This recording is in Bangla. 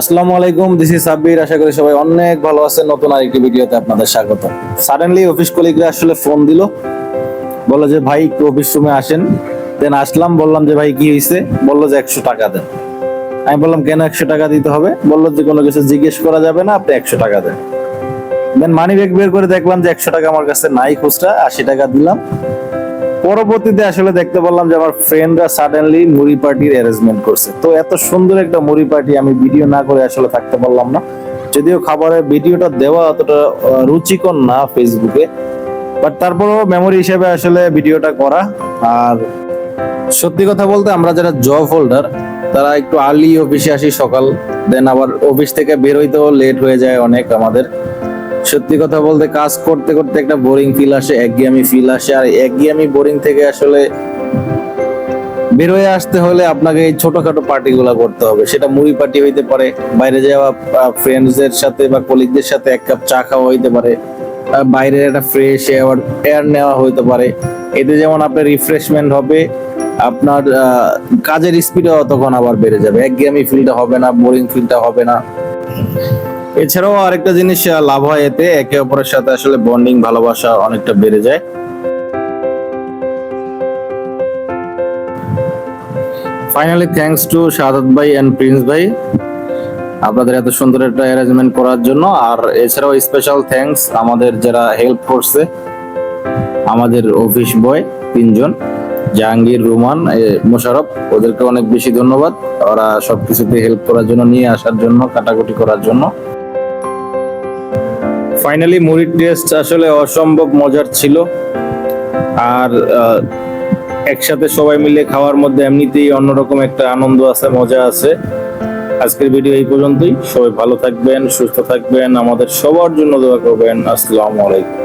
আসসালামু আলাইকুম দিস ইজ সাব্বির। আশা করি সবাই অনেক ভালো আছেন। নতুন আরেকটি ভিডিওতে আপনাদের স্বাগত। সাডেনলি অফিস কলিগরা আসলে ফোন দিল। বলল যে, ভাই, একটু অফিস রুমে আসেন। দেন আসলাম, বললাম যে, ভাই, কি হয়েছে বলল যে, একশো টাকা দেন। আমি বললাম, কেন একশো টাকা দিতে হবে? বলল যে, কোনো কিছু জিজ্ঞেস করা যাবে না, আপনি একশো টাকা দেন। দেন মানি ব্যাগ বের করে দেখলাম যে, একশো টাকা আমার কাছে নাই খুচরা, আশি টাকা দিলাম। পরবর্তীতে আসলে দেখতে পারলাম যে আমার ফ্রেন্ডরা সাডেনলি মুড়ি পার্টির অ্যারেঞ্জমেন্ট করছে। তো এত সুন্দর একটা মুড়ি পার্টি আমি ভিডিও না করে আসলে থাকতে পারলাম না। যদিও খাবারের ভিডিওটা দেওয়া অতটা রুচিকর না ফেসবুকে বাট তারপরেও মেমোরি হিসেবে আসলে ভিডিওটা করা। আর সত্যি কথা বলতে আমরা যারা জব হোল্ডার তারা একটু আর্লি অফিসে আসি সকাল। দেন আবার অফিস থেকে বেরোইতেও লেট হয়ে যায় অনেক আমাদের। সত্যি কথা বলতে কাজ করতে করতে একটা বোরিং ফিল আসে, একঘেয়েমি ফিল আসে। আর একঘেয়েমি বোরিং থেকে আসলে বের হয়ে আসতে হলে আপনাকে এই ছোটখাটো পার্টিগুলো করতে হবে। সেটা মুড়ি পার্টি হইতে পারে, বাইরে যাওয়া ফ্রেন্ডসদের সাথে বা কলিগদের সাথে এক কাপ চা খাওয়া হইতে পারে বাইরের একটা ফ্রেশ এয়ার এয়ার নেওয়া হইতে পারে। এতে যেমন আপনার রিফ্রেশমেন্ট হবে, আপনার কাজের স্পিডও তখন আবার বেড়ে যাবে। একঘেয়েমি ফিলটা হবে না বোরিং ফিলটা হবে না। এছাড়াও আরেকটা জিনিস লাভ হয় এতে। একে অপরের সাথে আসলে বন্ডিং ভালোবাসা অনেকটা বেড়ে যায়। ফাইনালি থ্যাঙ্কস টু শাহাদ ভাই এন্ড প্রিন্স ভাই, আপনাদের এত সুন্দর একটা অ্যারেঞ্জমেন্ট করার জন্য। আর এছাড়াও স্পেশাল থ্যাঙ্কস আমাদের যারা হেল্প করছে, আমাদের অফিস বয় তিনজন, জাহাঙ্গীর, রুমান মোশারফ, ওদেরকে অনেক বেশি ধন্যবাদ। ওরা সবকিছুতে হেল্প করার জন্য, নিয়ে আসার জন্য, কাটাকুটি করার জন্য। ফাইনালি মুড়ির টেস্ট আসলে অসম্ভব মজার ছিল। আর একসাথে সবাই মিলে খাওয়ার মধ্যে এমনিতেই অন্যরকম একটা আনন্দ আছে, মজা আছে। আজকের ভিডিও এই পর্যন্তই। সবাই ভালো থাকবেন, সুস্থ থাকবেন। আমাদের সবার জন্য দোয়া করবেন। আসসালামু আলাইকুম।